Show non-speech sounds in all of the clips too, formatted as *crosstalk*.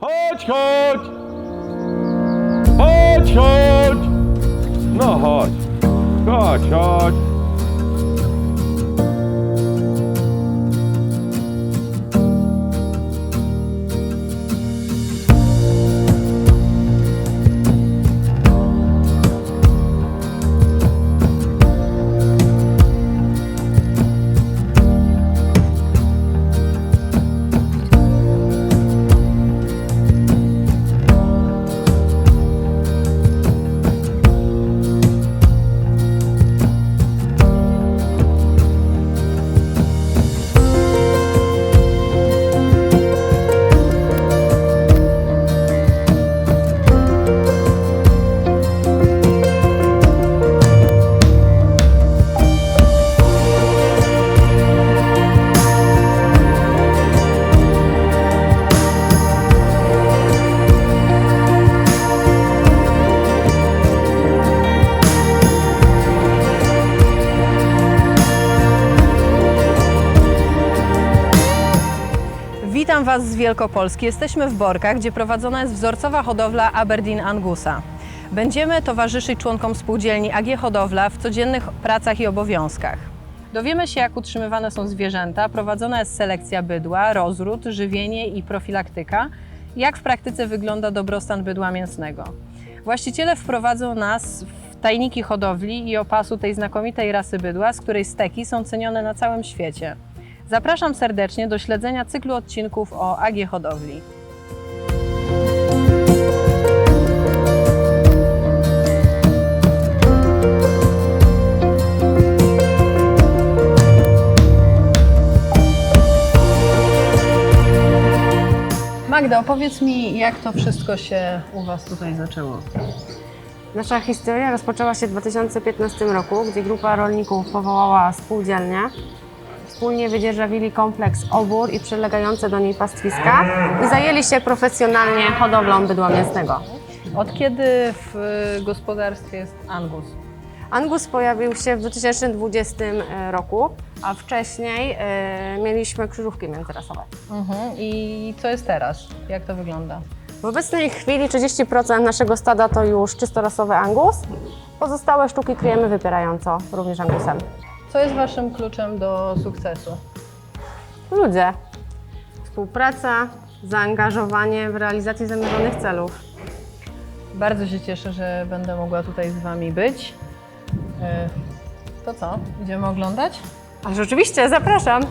Chodź, chodź! Chodź, chodź! No. Chodź, chodź. Was z Wielkopolski. Jesteśmy w Borkach, gdzie prowadzona jest wzorcowa hodowla Aberdeen Angusa. Będziemy towarzyszyć członkom spółdzielni AG Hodowla w codziennych pracach i obowiązkach. Dowiemy się, jak utrzymywane są zwierzęta, prowadzona jest selekcja bydła, rozród, żywienie i profilaktyka, jak w praktyce wygląda dobrostan bydła mięsnego. Właściciele wprowadzą nas w tajniki hodowli i opasu tej znakomitej rasy bydła, z której steki są cenione na całym świecie. Zapraszam serdecznie do śledzenia cyklu odcinków o AG Hodowli. Magda, opowiedz mi, jak to wszystko się u Was tutaj zaczęło? Nasza historia rozpoczęła się w 2015 roku, gdzie grupa rolników powołała spółdzielnię. Wspólnie wydzierżawili kompleks obór i przylegające do niej pastwiska i zajęli się profesjonalnie hodowlą bydła mięsnego. Od kiedy w y, gospodarstwie jest Angus? Angus pojawił się w 2020 roku, a wcześniej e, mieliśmy krzyżówki międzyrasowe. Mhm. I co jest teraz? Jak to wygląda? W obecnej chwili 30% naszego stada to już czystorasowy Angus. Pozostałe sztuki kryjemy wypierająco, również Angusem. Co jest Waszym kluczem do sukcesu? Ludzie. Współpraca, zaangażowanie w realizację zamierzonych celów. Bardzo się cieszę, że będę mogła tutaj z Wami być. E, To co? Idziemy oglądać? A rzeczywiście, zapraszam.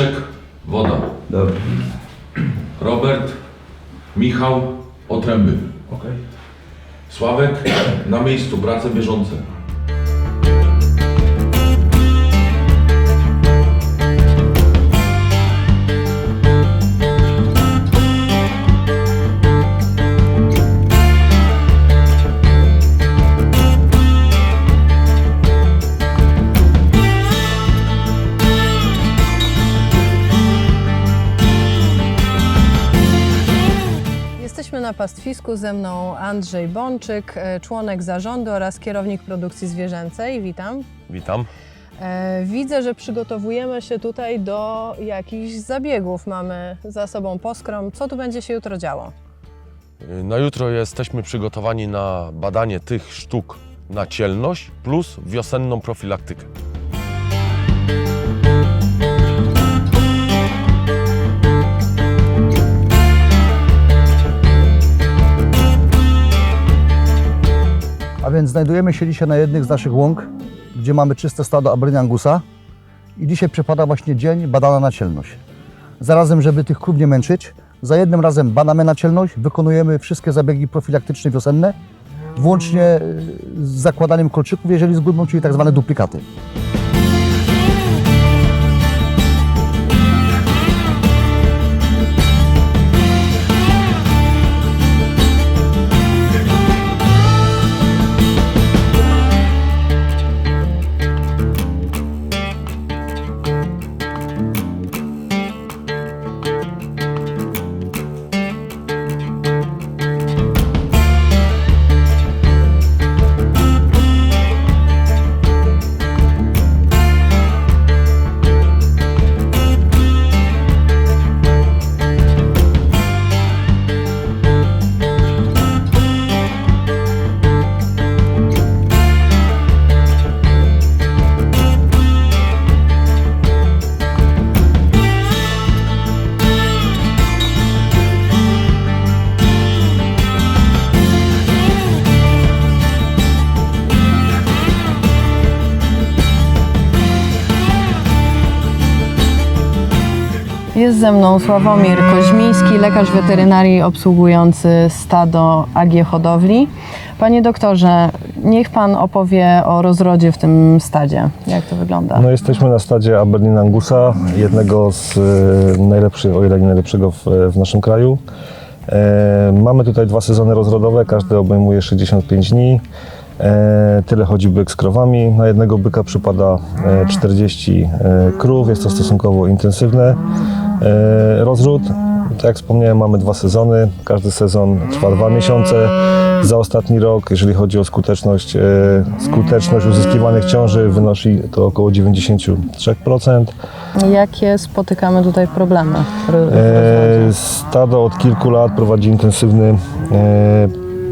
Zbyszek, woda. Dobra. Robert, Michał, otręby. Okej. Sławek, na miejscu, prace bieżące. Pastwisku, ze mną Andrzej Bączyk, e, członek zarządu oraz kierownik produkcji zwierzęcej. Witam. Witam. E, Widzę, że przygotowujemy się tutaj do jakichś zabiegów. Mamy za sobą poskrom. Co tu będzie się jutro działo? Na jutro jesteśmy przygotowani na badanie tych sztuk na cielność plus wiosenną profilaktykę. Więc znajdujemy się dzisiaj na jednych z naszych łąk, gdzie mamy czyste stado Aberdeen Angusa i dzisiaj przypada właśnie dzień badana na cielność. Zarazem, żeby tych krów nie męczyć, za jednym razem badamy na cielność, wykonujemy wszystkie zabiegi profilaktyczne wiosenne, włącznie e, z zakładaniem kolczyków, jeżeli zgubną, czyli tak zwane duplikaty. Jest ze mną Sławomir Koźmiński, lekarz weterynarii obsługujący stado AG Hodowli. Panie doktorze, niech Pan opowie o rozrodzie w tym stadzie. Jak to wygląda? No jesteśmy na stadzie Aberdeen Angusa, jednego z e, najlepszych, o ile nie najlepszego w, w naszym kraju. E, mamy tutaj dwa sezony rozrodowe, każdy obejmuje 65 dni. E, tyle chodzi byk z krowami. Na jednego byka przypada e, 40 e, krów, jest to stosunkowo intensywny e, rozród. Tak jak wspomniałem, mamy dwa sezony. Każdy sezon trwa dwa miesiące. Za ostatni rok, jeżeli chodzi o skuteczność, e, skuteczność uzyskiwanych ciąży wynosi to około 93%. Jakie spotykamy tutaj problemy? E? Stado od kilku lat prowadzi intensywny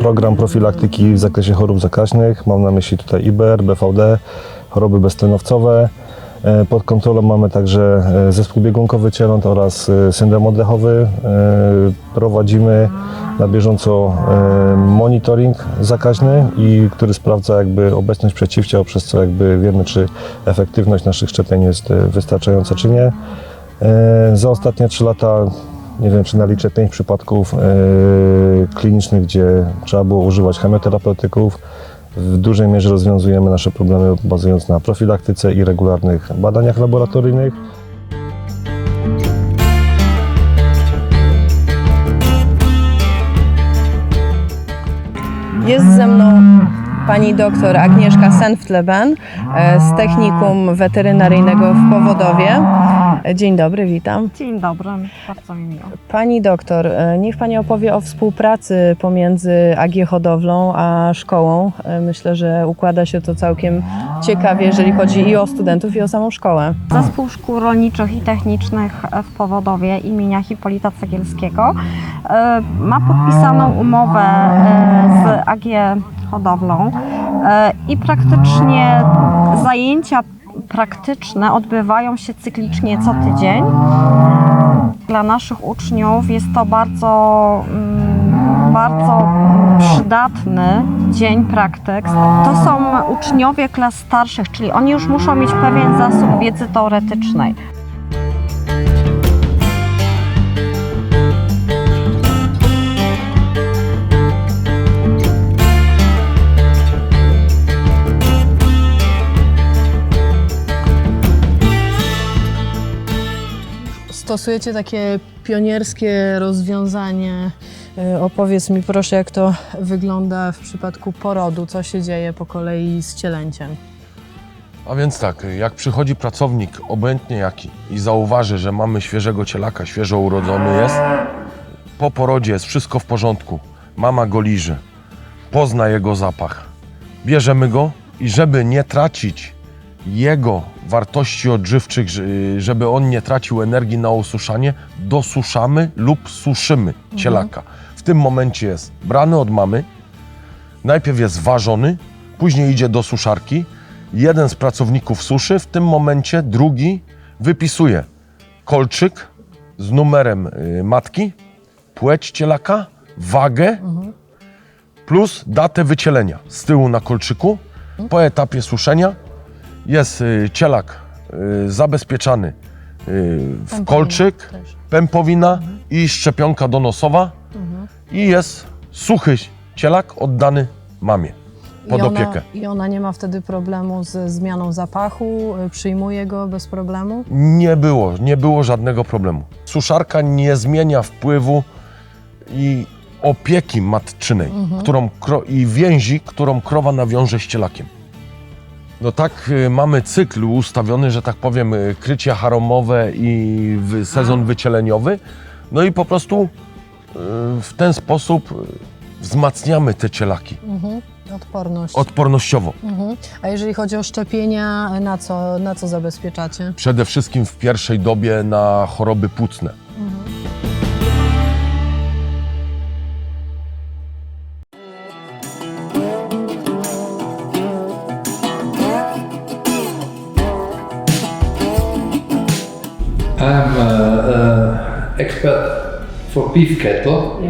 program profilaktyki w zakresie chorób zakaźnych. Mam na myśli tutaj IBR, BVD, choroby beztlenowcowe. E, Pod kontrolą mamy także e, zespół biegunkowy cieląt oraz e, syndrom oddechowy. Prowadzimy na bieżąco monitoring zakaźny, i który sprawdza jakby obecność przeciwciał, przez co jakby wiemy, czy efektywność naszych szczepień jest wystarczająca, czy nie. Za ostatnie 3 lata nie wiem, czy naliczę 5 przypadków klinicznych, gdzie trzeba było używać chemioterapeutyków. W dużej mierze rozwiązujemy nasze problemy bazując na profilaktyce i regularnych badaniach laboratoryjnych. Jest ze mną pani doktor Agnieszka Senftleben e, z Technikum Weterynaryjnego w Powodowie. Dzień dobry, witam. Dzień dobry, bardzo mi miło. Pani doktor, e, niech Pani opowie o współpracy pomiędzy AG Hodowlą a szkołą. E, Myślę, że układa się to całkiem ciekawie, jeżeli chodzi i o studentów, i o samą szkołę. Zespół Szkół Rolniczych i Technicznych w Powodowie imienia Hipolita Cegielskiego e, ma podpisaną umowę z AG Hodowlą i praktycznie zajęcia praktyczne odbywają się cyklicznie co tydzień. Dla naszych uczniów jest to bardzo, mm, bardzo przydatny dzień praktyk. To są uczniowie klas starszych, czyli oni już muszą mieć pewien zasób wiedzy teoretycznej. Stosujecie takie pionierskie rozwiązanie. E, Opowiedz mi proszę, jak to wygląda w przypadku porodu, co się dzieje po kolei z cielęciem. A więc tak, jak przychodzi pracownik, obojętnie jaki, i zauważy, że mamy świeżego cielaka, świeżo urodzony jest, po porodzie jest wszystko w porządku, mama go liży, pozna jego zapach, bierzemy go i żeby nie tracić jego wartości odżywczych, że- żeby on nie tracił energii na ususzanie, dosuszamy lub suszymy cielaka. W tym momencie jest brany od mamy, najpierw jest ważony, później idzie do suszarki, jeden z pracowników suszy, w tym momencie drugi wypisuje kolczyk z numerem y, matki, płeć cielaka, wagę plus datę wycielenia. Z tyłu na kolczyku po etapie suszenia jest y, cielak y, zabezpieczany y, w kolczyk, pępowina i szczepionka donosowa i jest suchy cielak oddany mamie pod I ona, opiekę. I ona nie ma wtedy problemu ze zmianą zapachu, przyjmuje go bez problemu. Nie było, nie było żadnego problemu. Suszarka nie zmienia wpływu i opieki matczynej którą kro, i więzi, którą krowa nawiąże z cielakiem. No tak y, mamy cykl ustawiony, że tak powiem, y, krycie haromowe i sezon wycieleniowy. No i po prostu y, w ten sposób wzmacniamy te cielaki Mhm. Odporność. odpornościowo. Mhm. A jeżeli chodzi o szczepienia, na co, na co zabezpieczacie? Przede wszystkim w pierwszej dobie na choroby płucne. Beef cattle,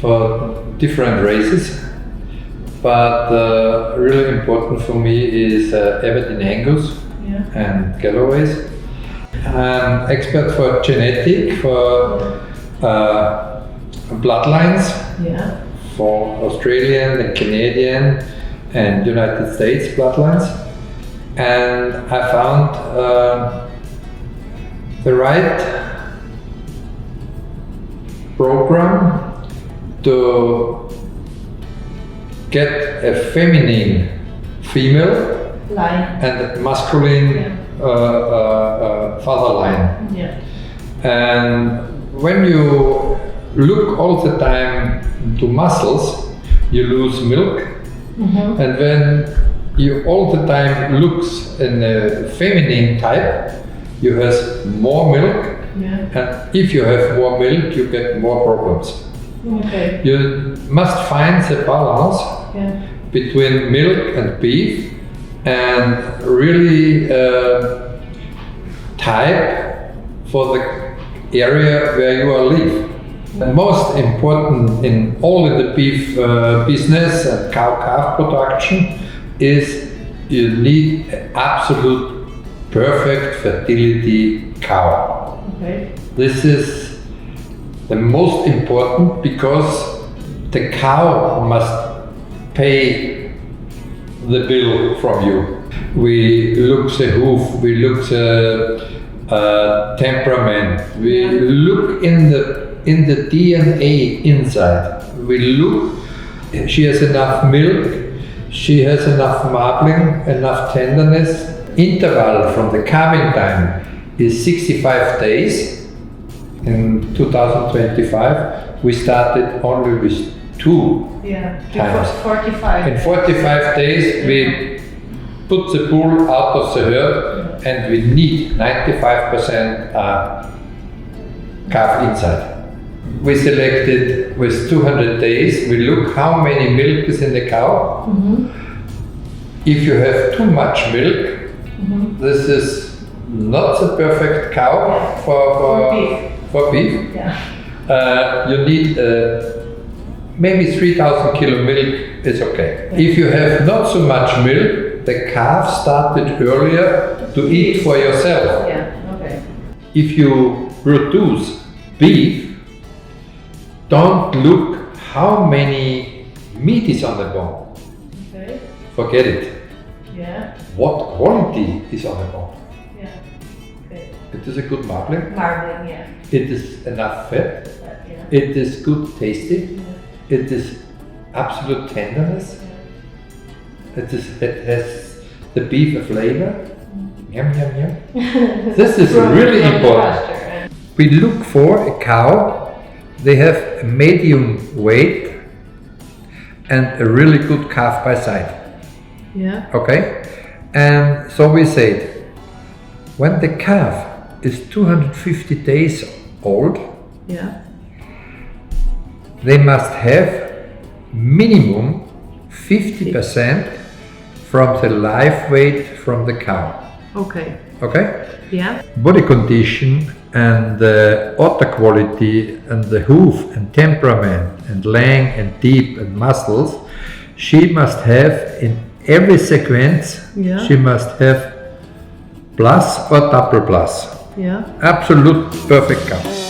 for different races. But uh, really important for me is uh, Aberdeen Angus and Galloways. I'm expert for genetic, for uh, bloodlines, Yeah. for Australian and Canadian and United States bloodlines. And I found uh, the right program to get a feminine female Line. and a masculine uh, uh, uh, father line. Yeah. And when you look all the time to muscles, you lose milk. And when you all the time looks in a feminine type, you has more milk. Yeah. And if you have more milk, you get more problems. Okay. You must find the balance Yeah. between milk and beef and really uh, type for the area where you are live. The most important in all of the beef uh, business and cow calf production is you need an absolute perfect fertility cow. This is the most important because the cow must pay the bill from you. We look the hoof, we look the uh, temperament, we look in the in the DNA inside. We look. She has enough milk. She has enough marbling, enough tenderness. Interval from the calving time is 65 days in 2025 we started only with two Yeah. Times. Forty-five. in 45 days we put the bull out of the herd and we need 95% uh, calf inside we selected with 200 days we look how many milk is in the cow if you have too much milk this is not the perfect cow for, for, beef. for beef Yeah. uh, you need uh, maybe 3000 kilo milk is okay. If you have not so much milk, the calf started earlier to eat for yourself. Yeah. Okay. If you produce beef, don't look how many meat is on the bone. Okay. Forget it. Yeah. What quality is on the bone? Yeah. Okay. It is a good marbling. Marbling. Yeah. It is enough fat. Yeah. It is good tasty. It is absolute tenderness. Yeah. It, is, it has the beef a flavor. Yum, yum, yum. *laughs* this is really important. We look for a cow. They have a medium weight and a really good calf by side. Yeah. Okay? And so we said, when the calf is 250 days old, Yeah. they must have minimum 50% from the live weight from the cow. Okay. Okay? Yeah. Body condition and the otter quality and the hoof and temperament and length and deep and muscles, she must have in every sequence, Yeah. she must have plus or double plus. Yeah. Absolute perfect cow.